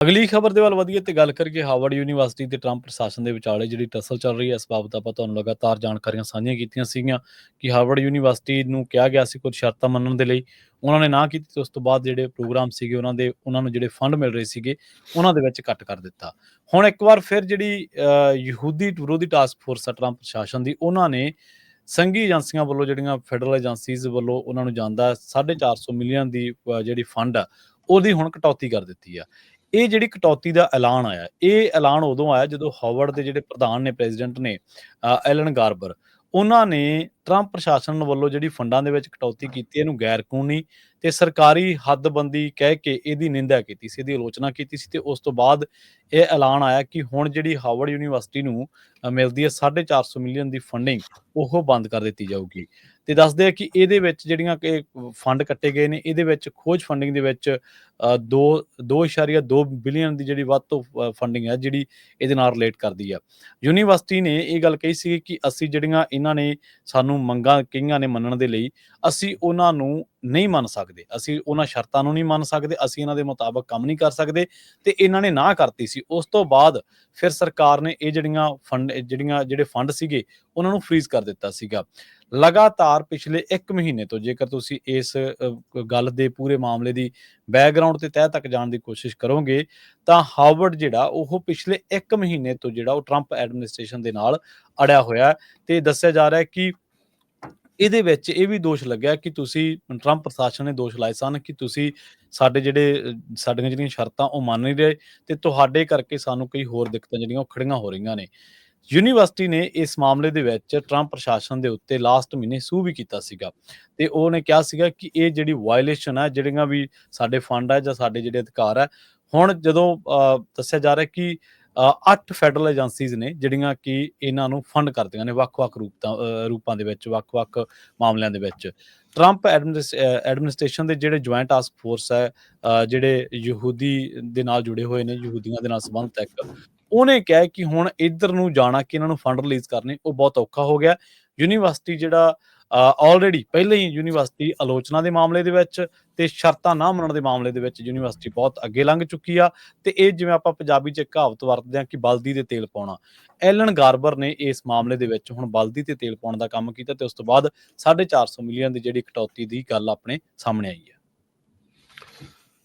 ਅਗਲੀ ਖਬਰ ਦੇ ਵੱਲ ਵਧੀਏ ਤੇ ਗੱਲ ਕਰੀਏ ਹਾਰਵਰਡ ਯੂਨੀਵਰਸਿਟੀ ਤੇ ਟਰੰਪ ਪ੍ਰਸ਼ਾਸਨ ਦੇ ਵਿਚਾਲੇ ਜਿਹੜੀ ਟਸਲ ਚੱਲ ਰਹੀ ਹੈ, ਇਸ ਬਾਬਤ ਆਪਾਂ ਤੁਹਾਨੂੰ ਲਗਾਤਾਰ ਜਾਣਕਾਰੀਆਂ ਸਾਂਝੀਆਂ ਕੀਤੀਆਂ ਸੀਗੀਆਂ ਕਿ ਹਾਰਵਰਡ ਯੂਨੀਵਰਸਿਟੀ ਨੂੰ ਕਿਹਾ ਗਿਆ ਸੀ ਕੁਝ ਸ਼ਰਤਾਂ ਮੰਨਣ ਦੇ ਲਈ। ਉਹਨਾਂ ਨੇ ਨਾ ਕੀਤੀ ਤੇ ਉਸ ਤੋਂ ਬਾਅਦ ਜਿਹੜੇ ਪ੍ਰੋਗਰਾਮ ਸੀਗੇ, ਉਹਨਾਂ ਦੇ, ਉਹਨਾਂ ਨੂੰ ਜਿਹੜੇ ਫੰਡ ਮਿਲ ਰਹੇ ਸੀਗੇ, ਉਹਨਾਂ ਦੇ ਵਿੱਚ ਕੱਟ ਕਰ ਦਿੱਤਾ। ਹੁਣ ਇੱਕ ਵਾਰ ਫਿਰ ਜਿਹੜੀ ਯਹੂਦੀ ਵਿਰੋਧੀ ਟਾਸਕ ਫੋਰਸ ਆ ਟਰੰਪ ਪ੍ਰਸ਼ਾਸਨ ਦੀ, ਉਹਨਾਂ ਨੇ ਸੰਘੀ ਏਜੰਸੀਆਂ ਵੱਲੋਂ ਜਿਹੜੀਆਂ ਫੈਡਰਲ ਏਜੰਸੀਜ਼ ਵੱਲੋਂ ਉਹਨਾਂ ਨੂੰ ਜਾਂਦਾ 450 ਮਿਲੀਅਨ ਦੀ ਜਿਹੜੀ ਫੰਡ ਆ, ਉਹਦੀ ਹੁਣ ਕਟੌਤੀ ਕਰ ਦਿੱਤੀ ਆ। ਇਹ ਜਿਹੜੀ ਕਟੌਤੀ ਦਾ ਐਲਾਨ ਆਇਆ ਇਹ ਐਲਾਨ ਉਦੋਂ ਆਇਆ ਜਦੋਂ ਹਾਵਰਡ ਦੇ ਜਿਹੜੇ ਪ੍ਰਧਾਨ ਨੇ ਪ੍ਰੈਜ਼ੀਡੈਂਟ ਨੇ ਅ, ਐਲਨ ਗਾਰਬਰ ਉਹਨਾਂ ਨੇ ਟਰੰਪ ਪ੍ਰਸ਼ਾਸਨ ਵੱਲੋਂ ਜਿਹੜੀ ਫੰਡਾਂ ਦੇ ਵਿੱਚ ਕਟੌਤੀ ਕੀਤੀ ਇਹਨੂੰ ਗੈਰ ਕਾਨੂੰਨੀ ਤੇ ਸਰਕਾਰੀ ਹੱਦਬੰਦੀ ਕਹਿ ਕੇ ਇਹਦੀ ਨਿੰਦਾ ਕੀਤੀ ਸੀ ਇਹਦੀ ਆਲੋਚਨਾ ਕੀਤੀ ਸੀ ਤੇ ਉਸ ਤੋਂ ਬਾਅਦ ਇਹ ਐਲਾਨ ਆਇਆ ਕਿ ਹੁਣ ਜਿਹੜੀ ਹਾਰਵਰਡ ਯੂਨੀਵਰਸਿਟੀ ਨੂੰ ਮਿਲਦੀ ਹੈ 450 ਮਿਲੀਅਨ ਦੀ ਫੰਡਿੰਗ ਉਹ ਬੰਦ ਕਰ ਦਿੱਤੀ ਜਾਊਗੀ। ਤੇ ਦੱਸਦੇ ਆ ਕਿ ਇਹਦੇ ਵਿੱਚ ਜਿਹੜੀਆਂ ਕਿ ਫੰਡ ਕੱਟੇ ਗਏ ਨੇ ਇਹਦੇ ਵਿੱਚ ਖੋਜ ਫੰਡਿੰਗ ਦੇ ਵਿੱਚ ਅ, ਦੋ 2.2 ਬਿਲੀਅਨ ਦੀ ਜਿਹੜੀ ਵੱਧ ਤੋਂ ਫੰਡਿੰਗ ਹੈ ਜਿਹੜੀ ਇਹਦੇ ਨਾਲ ਰਿਲੇਟ ਕਰਦੀ ਆ। ਯੂਨੀਵਰਸਿਟੀ ਨੇ ਇਹ ਗੱਲ ਕਹੀ ਸੀ ਕਿ ਅਸੀਂ ਜਿਹੜੀਆਂ ਇਹਨਾਂ ਨੇ ਸਾਨੂੰ ਮੰਗਾਂ ਕਈਆਂ ਨੇ ਮੰਨਣ ਦੇ ਲਈ, ਅਸੀਂ ਉਹਨਾਂ ਨੂੰ ਨਹੀਂ ਮੰਨ ਸਕਦੇ। ਅਸੀਂ ਉਹਨਾਂ ਸ਼ਰਤਾਂ ਨੂੰ ਨਹੀਂ ਮੰਨ ਸਕਦੇ, ਅਸੀਂ ਇਹਨਾਂ ਦੇ ਮੁਤਾਬਕ ਕੰਮ ਨਹੀਂ ਕਰ ਸਕਦੇ ਤੇ ਇਹਨਾਂ ਨੇ ਨਾ ਕਰਤੀ ਸੀ। ਉਸ ਤੋਂ ਬਾਅਦ ਫਿਰ ਸਰਕਾਰ ਨੇ ਇਹ ਜਿਹੜੀਆਂ ਫੰਡ ਜਿਹੜੀਆਂ, ਜਿਹੜੇ ਫੰਡ ਸੀਗੇ, ਉਹਨਾਂ ਨੂੰ ਫ੍ਰੀਜ਼ ਕਰ ਦਿੱਤਾ ਸੀਗਾ। ਲਗਾਤਾਰ ਪਿਛਲੇ 1 ਮਹੀਨੇ ਤੋਂ ਜੇਕਰ ਤੁਸੀਂ ਇਸ ਗੱਲ ਦੇ ਪੂਰੇ ਮਾਮਲੇ ਦੀ ਬੈਕਗ੍ਰਾਉਂਡ ਤੇ ਤਹਿ ਤੱਕ ਜਾਣ ਦੀ ਕੋਸ਼ਿਸ਼ ਕਰੋਗੇ, ਤਾਂ ਹਾਰਵਰਡ ਜਿਹੜਾ ਉਹ ਪਿਛਲੇ 1 ਮਹੀਨੇ ਤੋਂ ਜਿਹੜਾ ਉਹ ਟਰੰਪ ਐਡਮਿਨਿਸਟ੍ਰੇਸ਼ਨ ਦੇ ਨਾਲ ਅੜਿਆ ਹੋਇਆ ਤੇ ਦੱਸਿਆ ਜਾ ਰਿਹਾ ਹੈ ਕਿ ਇਹਦੇ ਵਿੱਚ ਇਹ ਵੀ ਦੋਸ਼ ਲੱਗਿਆ ਕਿ ਤੁਸੀਂ ਟਰੰਪ ਪ੍ਰਸ਼ਾਸਨ ਨੇ ਦੋਸ਼ ਲਾਏ ਸਨ ਕਿ ਤੁਸੀਂ ਸਾਡੇ ਜਿਹੜੇ ਸਾਡੀਆਂ ਜਿਹੜੀਆਂ ਸ਼ਰਤਾਂ ਉਹ ਮੰਨ ਨਹੀਂ ਰਹੇ ਤੇ ਤੁਹਾਡੇ ਕਰਕੇ ਸਾਨੂੰ ਕਈ ਹੋਰ ਦਿੱਕਤਾਂ ਜਿਹੜੀਆਂ ਉਹ ਖੜੀਆਂ ਹੋ ਰਹੀਆਂ ਨੇ। ਯੂਨੀਵਰਸਿਟੀ ਨੇ ਇਸ ਮਾਮਲੇ ਦੇ ਵਿੱਚ ਟਰੰਪ ਪ੍ਰਸ਼ਾਸਨ ਦੇ ਉੱਤੇ ਲਾਸਟ ਮਹੀਨੇ ਸੂ ਵੀ ਕੀਤਾ ਸੀਗਾ ਤੇ ਉਹਨੇ ਕਿਹਾ ਸੀਗਾ ਕਿ ਇਹ ਜਿਹੜੀ ਵਾਇਲੇਸ਼ਨ ਹੈ ਜਿਹੜੀਆਂ ਵੀ ਸਾਡੇ ਫੰਡ ਹੈ ਜਾਂ ਸਾਡੇ ਜਿਹੜੇ ਅਧਿਕਾਰ ਹੈ ਹੁਣ ਜਦੋਂ ਅ, ਦੱਸਿਆ ਜਾ ਰਿਹਾ ਕਿ ਅ, ਫੈਡਰਲ ਏਜੰਸੀਜ਼ ਨੇ ਜਿਹੜੀਆਂ ਕਿ ਇਹਨਾਂ ਨੂੰ ਫੰਡ ਕਰਦੀਆਂ ਨੇ ਵੱਖ-ਵੱਖ ਰੂਪਾਂ ਰੂਪਾਂ ਦੇ ਵਿੱਚ ਵੱਖ-ਵੱਖ ਮਾਮਲਿਆਂ ਦੇ ਵਿੱਚ। ਟਰੰਪ ਐਡਮਿਨਿਸਟ੍ਰੇਸ਼ਨ ਦੇ ਜਿਹੜੇ ਜੁਆਇੰਟ ਟਾਸਕ ਫੋਰਸ ਹੈ ਜਿਹੜੇ ਯਹੂਦੀ ਦੇ ਨਾਲ ਜੁੜੇ ਹੋਏ ਨੇ ਯਹੂਦੀਆਂ ਦੇ ਨਾਲ ਸੰਬੰਧਿਤ ਹੈ ਇੱਕ ਉਹਨੇ ਕਿਹਾ ਕਿ ਹੁਣ ਇੱਧਰ ਨੂੰ ਜਾਣਾ ਕਿ ਇਹਨਾਂ ਨੂੰ ਫੰਡ ਰਿਲੀਜ਼ ਕਰਨੇ ਉਹ ਬਹੁਤ ਔਖਾ ਹੋ ਗਿਆ। ਯੂਨੀਵਰਸਿਟੀ ਜਿਹੜਾ ਆਲਰੇਡੀ ਪਹਿਲਾਂ ਹੀ ਯੂਨੀਵਰਸਿਟੀ ਆਲੋਚਨਾ ਦੇ ਮਾਮਲੇ ਦੇ ਵਿੱਚ ਤੇ ਸ਼ਰਤਾਂ ਨਾ ਮੰਨਣ ਦੇ ਮਾਮਲੇ ਦੇ ਵਿੱਚ ਯੂਨੀਵਰਸਿਟੀ ਬਹੁਤ ਅੱਗੇ ਲੰਘ ਚੁੱਕੀ ਆ ਤੇ ਇਹ ਜਿਵੇਂ ਆਪਾਂ ਪੰਜਾਬੀ 'ਚ ਕਹਾਵਤ ਵਰਤਦੇ ਹਾਂ ਕਿ ਬਲਦੀ ਤੇ ਤੇਲ ਪਾਉਣਾ। ਐਲਨ ਗਾਰਬਰ ਨੇ ਇਸ ਮਾਮਲੇ ਦੇ ਵਿੱਚ ਹੁਣ ਬਲਦੀ ਤੇ ਤੇਲ ਪਾਉਣ ਦਾ ਕੰਮ ਕੀਤਾ ਤੇ ਉਸ ਤੋਂ ਬਾਅਦ 450 ਮਿਲੀਅਨ ਦੀ ਜਿਹੜੀ ਕਟੌਤੀ ਦੀ ਗੱਲ ਆਪਣੇ ਸਾਹਮਣੇ ਆਈ ਹੈ।